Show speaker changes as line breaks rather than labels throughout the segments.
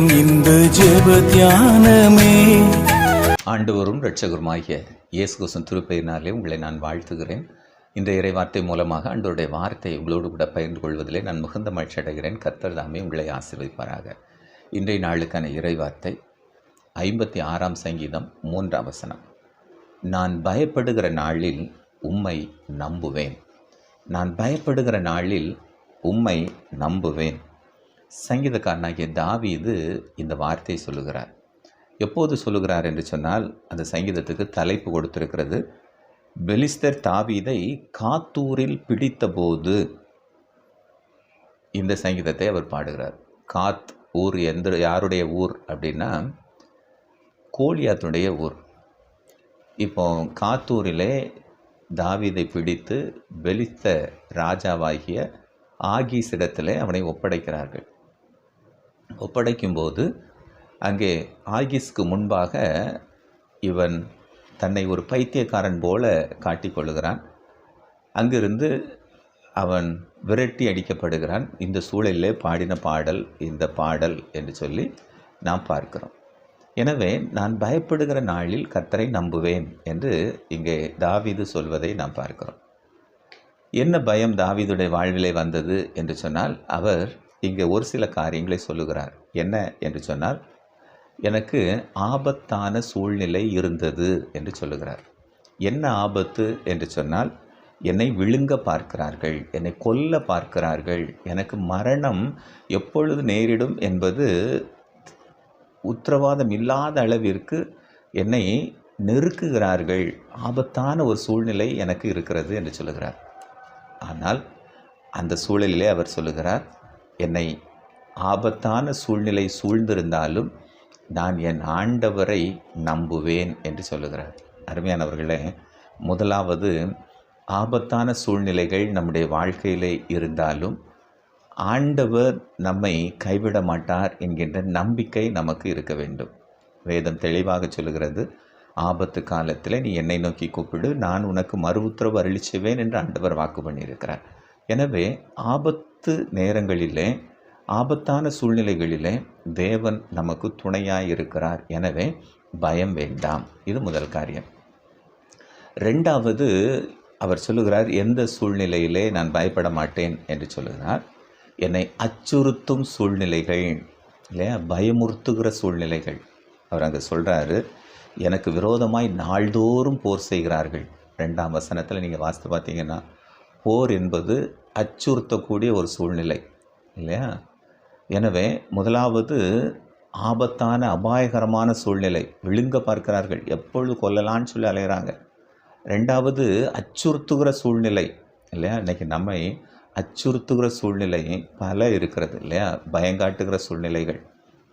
நேரம் இந்த ஜெப தியானமே.
ஆண்டவரும் இரட்சகருமாகிய இயேசு கிறிஸ்துவின் திருப்பெயரினாலே உங்களை நான் வாழ்த்துகிறேன். இந்த இறை வார்த்தை மூலமாக ஆண்டவருடைய வார்த்தை உங்களோடு கூட பகிர்ந்து கொள்வதிலே நான் மிகுந்த மகிழ்ச்சி அடைகிறேன். கர்த்தர் தாமே உங்களை ஆசிர்வைப்பாராக இன்றைய நாளுக்கான இறை வார்த்தை ஐம்பத்தி ஆறாம் சங்கீதம் மூன்றாம் வசனம். நான் பயப்படுகிற நாளில் உம்மை நம்புவேன். நான் பயப்படுகிற நாளில் உம்மை நம்புவேன். சங்கீதக்காரனாகிய தாவீது இந்த வார்த்தையை சொல்லுகிறார். எப்போது சொல்லுகிறார் என்று சொன்னால் அந்த சங்கீதத்துக்கு தலைப்பு கொடுத்திருக்கிறது. பெலிஸ்தர் தாவீதை காத்தூரில் பிடித்தபோது இந்த சங்கீதத்தை அவர் பாடுகிறார். காத் ஊர் எந்த யாருடைய ஊர் அப்படின்னா கோலியாத்துடைய ஊர். இப்போ காத்தூரிலே தாவீதை பிடித்து பெலித்த ராஜாவாகிய ஆகீஸிடத்திலே அவனை ஒப்படைக்கிறார்கள். ஒப்படைக்கும்போது அங்கே ஆகிஸ்க்கு முன்பாக இவன் தன்னை ஒரு பைத்தியக்காரன் போல காட்டிக்கொள்கிறான். அங்கிருந்து அவன் விரட்டி அடிக்கப்படுகிறான். இந்த சூழலிலே பாடின பாடல் இந்த பாடல் என்று சொல்லி நாம் பார்க்கிறோம். எனவே நான் பயப்படுகிற நாளில் கர்த்தரை நம்புவேன் என்று இங்கே தாவிது சொல்வதை நாம் பார்க்கிறோம். என்ன பயம் தாவிதுடைய வாழ்விலே வந்தது என்று சொன்னால் அவர் இங்கே ஒரு சில காரியங்களை சொல்லுகிறார். என்ன என்று சொன்னால் எனக்கு ஆபத்தான சூழ்நிலை இருந்தது என்று சொல்லுகிறார். என்ன ஆபத்து என்று சொன்னால் என்னை விழுங்க பார்க்கிறார்கள் என்னை கொல்ல பார்க்கிறார்கள் எனக்கு மரணம் எப்பொழுது நேரிடும் என்பது உத்தரவாதம் இல்லாத அளவிற்கு என்னை நெருக்குகிறார்கள் ஆபத்தான ஒரு சூழ்நிலை எனக்கு இருக்கிறது என்று சொல்லுகிறார். ஆனால் அந்த சூழலிலே அவர் சொல்லுகிறார் என்னை ஆபத்தான சூழ்நிலை சூழ்ந்திருந்தாலும் நான் என் ஆண்டவரை நம்புவேன் என்று சொல்லுகிறார். அருமையானவர்களே முதலாவது ஆபத்தான சூழ்நிலைகள் நம்முடைய வாழ்க்கையிலே இருந்தாலும் ஆண்டவர் நம்மை கைவிட மாட்டார் என்கின்ற நம்பிக்கை நமக்கு இருக்க வேண்டும். வேதம் தெளிவாக சொல்லுகிறது ஆபத்து காலத்தில் நீ என்னை நோக்கி கூப்பிடு நான் உனக்கு மறு உத்தரவு அருளிச்சுவேன் என்று ஆண்டவர் வாக்கு பண்ணியிருக்கிறார். எனவே ஆபத்து நேரங்களிலே ஆபத்தான சூழ்நிலைகளிலே தேவன் நமக்கு துணையாக இருக்கிறார். எனவே பயம் வேண்டாம். இது முதல் காரியம். ரெண்டாவது அவர் சொல்லுகிறார் எந்த சூழ்நிலையிலே நான் பயப்பட மாட்டேன் என்று சொல்லுகிறார். என்னை அச்சுறுத்தும் சூழ்நிலைகள் இல்லையா? பயமுறுத்துகிற சூழ்நிலைகள். அவர் அங்கே சொல்கிறாரு எனக்கு விரோதமாய் நாள்தோறும் போர் செய்கிறார்கள். ரெண்டாம் வசனத்தில் நீங்கள் வாஸ்து பார்த்தீங்கன்னா போர் என்பது அச்சுறுத்தக்கூடிய ஒரு சூழ்நிலை இல்லையா? எனவே முதலாவது ஆபத்தான அபாயகரமான சூழ்நிலை. விழுங்க பார்க்கிறார்கள். எப்பொழுது கொல்லலான்னு சொல்லி அலைகிறாங்க ரெண்டாவது அச்சுறுத்துகிற சூழ்நிலை இல்லையா? இன்றைக்கி நம்மை அச்சுறுத்துகிற சூழ்நிலை பல இருக்கிறது இல்லையா? பயங்காட்டுகிற சூழ்நிலைகள்.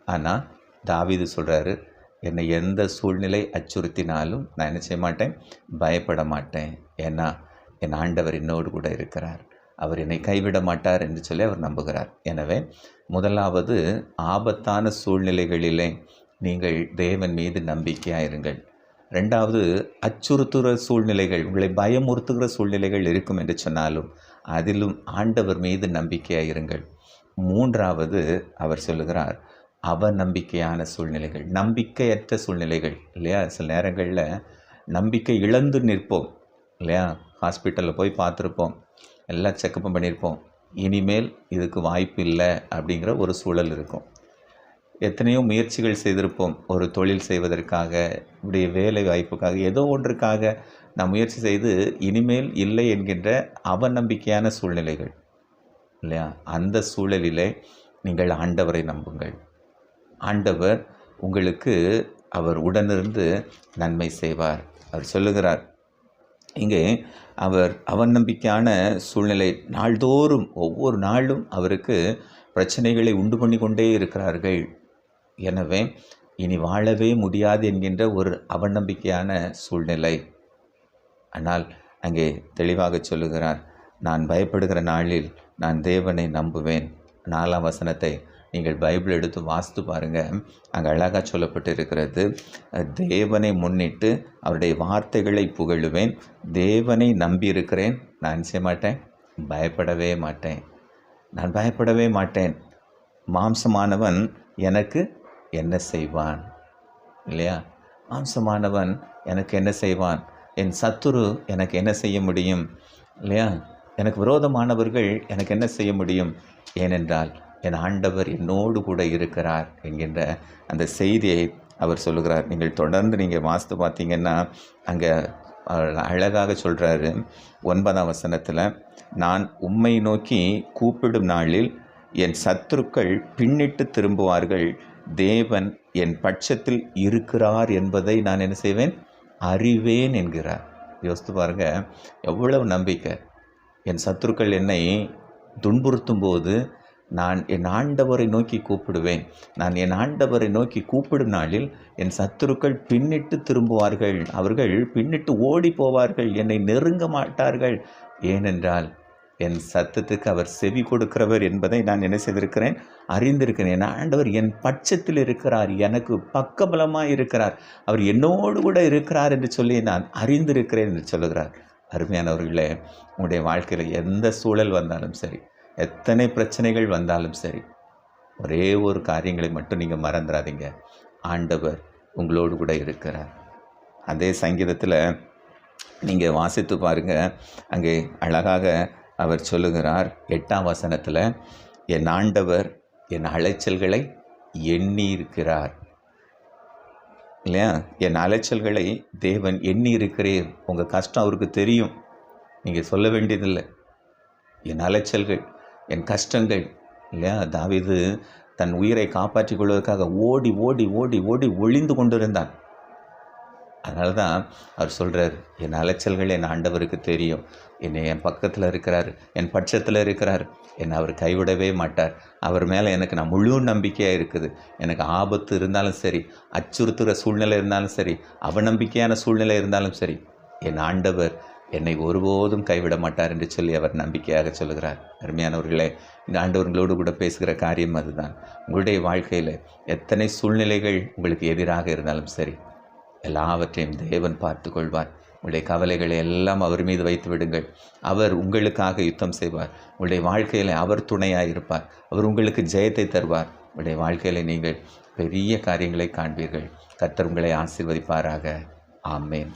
ஆனால் தாவிது சொல்கிறாரு என்னை எந்த சூழ்நிலை அச்சுறுத்தினாலும் நான் என்ன செய்ய மாட்டேன்? பயப்பட மாட்டேன். ஏன்னா என் ஆண்டவர் என்னோடு கூட இருக்கிறார். அவர் என்னை கைவிட மாட்டார் என்று சொல்லி அவர் நம்புகிறார். எனவே முதலாவது ஆபத்தான சூழ்நிலைகளிலே நீங்கள் தேவன் மீது நம்பிக்கையாயிருங்கள் ரெண்டாவது அச்சுறுத்துகிற சூழ்நிலைகள் உங்களை பயமுறுத்துகிற சூழ்நிலைகள் இருக்கும் என்று சொன்னாலும் அதிலும் ஆண்டவர் மீது நம்பிக்கையாயிருங்கள் மூன்றாவது அவர் சொல்லுகிறார் அவநம்பிக்கையான சூழ்நிலைகள் நம்பிக்கையற்ற சூழ்நிலைகள் இல்லையா? சில நேரங்களில் நம்பிக்கை இழந்து நிற்போம் இல்லையா? ஹாஸ்பிட்டலில் போய் பார்த்துருப்போம். எல்லாம் செக்கப்பும் பண்ணியிருப்போம் இனிமேல் இதுக்கு வாய்ப்பு இல்லை அப்படிங்கிற ஒரு சூழல் இருக்கும். எத்தனையோ முயற்சிகள் செய்திருப்போம். ஒரு தொழில் செய்வதற்காக இப்படி வேலை வாய்ப்புக்காக ஏதோ ஒன்றுக்காக நான் முயற்சி செய்து இனிமேல் இல்லை என்கின்ற அவநம்பிக்கையான சூழ்நிலைகள். இல்லையா? அந்த சூழலிலே நீங்கள் ஆண்டவரை நம்புங்கள். ஆண்டவர் உங்களுக்கு அவர் உடனிருந்து நன்மை செய்வார். அவர் சொல்லுகிறார் இங்கே அவர் அவநம்பிக்கையான சூழ்நிலை நாள்தோறும் ஒவ்வொரு நாளும் அவருக்கு பிரச்சனைகளை உண்டு பண்ணி கொண்டே இருக்கிறார்கள். எனவே இனி வாழவே முடியாது என்கின்ற ஒரு அவநம்பிக்கையான சூழ்நிலை. ஆனால் அங்கே தெளிவாக சொல்லுகிறார் நான் பயப்படுகிற நாளில் நான் தேவனை நம்புவேன். நாலாம் வசனத்தை நீங்கள் பைபிள் எடுத்து வாசித்து பாருங்கள் அங்கே அழகாக சொல்லப்பட்டு இருக்கிறது தேவனை முன்னிட்டு அவருடைய வார்த்தைகளை புகழுவேன். தேவனை நம்பி இருக்கிறேன் நான் செய்ய மாட்டேன்? பயப்படவே மாட்டேன். நான் பயப்படவே மாட்டேன். மாம்சமானவன் எனக்கு என்ன செய்வான்? இல்லையா? மாம்சமானவன் எனக்கு என்ன செய்வான்? என் சத்துரு எனக்கு என்ன செய்ய முடியும்? இல்லையா? எனக்கு விரோதமானவர்கள் எனக்கு என்ன செய்ய முடியும்? ஏனென்றால் என் ஆண்டவர் என்னோடு கூட இருக்கிறார் என்கின்ற அந்த செய்தியை அவர் சொல்லுகிறார். நீங்கள் தொடர்ந்து நீங்கள் வாஸ்து பார்த்தீங்கன்னா அங்கே அழகாக சொல்கிறாரு ஒன்பதாம் வசனத்தில் நான் உம்மை நோக்கி கூப்பிடும் நாளில் என் சத்துருக்கள் பின்னிட்டு திரும்புவார்கள். தேவன் என் பட்சத்தில் இருக்கிறார் என்பதை நான் என்ன செய்வேன்? அறிவேன் என்கிறார். யோசித்து பாருங்க எவ்வளவு நம்பிக்கை. என் சத்துருக்கள் என்னை துன்புறுத்தும் போது நான் என் ஆண்டவரை நோக்கி கூப்பிடுவேன். நான் என் ஆண்டவரை நோக்கி கூப்பிடும் நாளில் என் சத்துருக்கள் பின்னிட்டு திரும்புவார்கள். அவர்கள் பின்னிட்டு ஓடி போவார்கள். என்னை நெருங்க மாட்டார்கள். ஏனென்றால் என் சத்தத்துக்கு அவர் செவி கொடுக்கிறவர் என்பதை நான் என்ன செய்திருக்கிறேன்? அறிந்திருக்கிறேன். என் ஆண்டவர் என் பட்சத்தில் இருக்கிறார். எனக்கு பக்கபலமாக இருக்கிறார். அவர் என்னோடு கூட இருக்கிறார் என்று சொல்லி நான் அறிந்திருக்கிறேன் என்று சொல்லுகிறார். அருமையானவர்களே உங்களுடைய வாழ்க்கையில் எந்த சூழல் வந்தாலும் சரி எத்தனை பிரச்சனைகள் வந்தாலும் சரி ஒரே ஒரு காரியங்களை மட்டும் நீங்கள் மறந்துடாதீங்க ஆண்டவர் உங்களோடு கூட இருக்கிறார். அதே சங்கீதத்தில் நீங்கள் வாசித்து பாருங்கள் அங்கே அழகாக அவர் சொல்லுகிறார். எட்டாம் வசனத்தில் என் ஆண்டவர் என் அலைச்சல்களை எண்ணி இருக்கிறார் இல்லையா? என் அலைச்சல்களை தேவன் எண்ணி இருக்கிறேன் உங்கள் கஷ்டம் அவருக்கு தெரியும். நீங்கள் சொல்ல வேண்டியதில்லை. என் அலைச்சல்கள் என் கஷ்டங்கள் இல்லையா? தாவிது தன் உயிரை காப்பாற்றிக் கொள்வதற்காக ஓடி ஓடி ஓடி ஓடி ஒளிந்து கொண்டிருந்தான். அதனால தான் அவர் சொல்கிறார் என் அலைச்சல்கள் என் ஆண்டவருக்கு தெரியும். என்னை என் பக்கத்தில் இருக்கிறார் என் பட்சத்தில் இருக்கிறார். என்னை அவர் கைவிடவே மாட்டார். அவர் மேலே எனக்கு நான் முழு நம்பிக்கையாக இருக்குது. எனக்கு ஆபத்து இருந்தாலும் சரி அச்சுறுத்துகிற சூழ்நிலை இருந்தாலும் சரி அவநம்பிக்கையான சூழ்நிலை இருந்தாலும் சரி என் ஆண்டவர் என்னை ஒருபோதும் கைவிட மாட்டார் என்று சொல்லி அவர் நம்பிக்கையாக சொல்லுகிறார். அருமையானவர்களே இந்த ஆண்டவர்களோடு கூட பேசுகிற காரியம் அதுதான். உங்களுடைய வாழ்க்கையில் எத்தனை சூழ்நிலைகள் உங்களுக்கு எதிராக இருந்தாலும் சரி எல்லாவற்றையும் தேவன் பார்த்து கொள்வார். உங்களுடைய கவலைகளை எல்லாம் அவர் மீது வைத்து விடுங்கள். அவர் உங்களுக்காக யுத்தம் செய்வார். உங்களுடைய வாழ்க்கையில் அவர் துணையாக இருப்பார். அவர் உங்களுக்கு ஜெயத்தை தருவார். உங்களுடைய வாழ்க்கையில் நீங்கள் பெரிய காரியங்களை காண்பீர்கள். கத்தர் உங்களை ஆசிர்வதிப்பாராக. ஆமேன்.